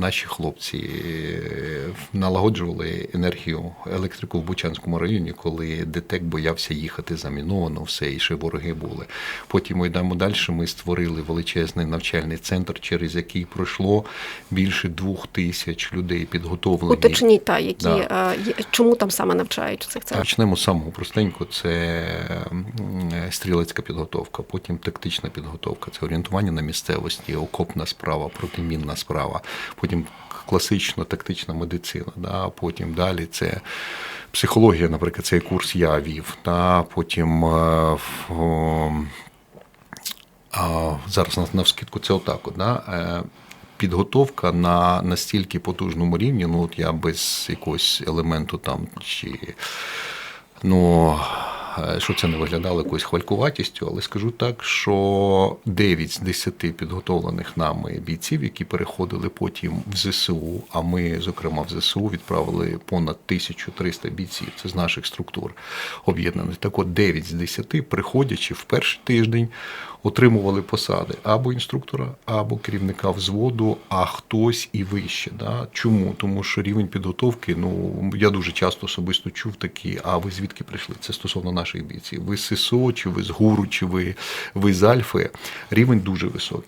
наші хлопці е, налагоджували енергію електрику в Бучанському районі, коли ДТЕК боявся їхати заміновано, все, і ще вороги були. Потім ми йдемо далі. Ми створили величезний навчальний центр, через який пройшло більше двох тисяч людей підготовлені. Уточніть, та, які, Да. е, чому там саме навчають цих центрах? Почнемо з самого простенького, це стрілецька підготовка, потім тактична підготовка, це орієнтування на місцевості, окопна справа, протимінна справа, потім класично тактична медицина, да, потім далі це психологія, наприклад, цей курс я вів, да, потім е, о, а, зараз на, на це отак. От, да? е, Підготовка на настільки потужному рівні, ну от я без якогось елементу там чи ну. Е, Щоб це не виглядало якоюсь хвалькуватістю, але скажу так, що 9 з 10 підготовлених нами бійців, які переходили потім в ЗСУ, а ми, зокрема, в ЗСУ відправили понад 1300 бійців. Це з наших структур об'єднаних. Так от 9 з 10, приходячи в перший тиждень, отримували посади або інструктора, або керівника взводу, а хтось і вище. Да? Чому? Тому що рівень підготовки, ну я дуже часто особисто чув такі, а ви звідки прийшли? Це стосовно наших бійців. Ви з ССО, чи ви з ГУРу, чи ви, ви з Альфи. Рівень дуже високий.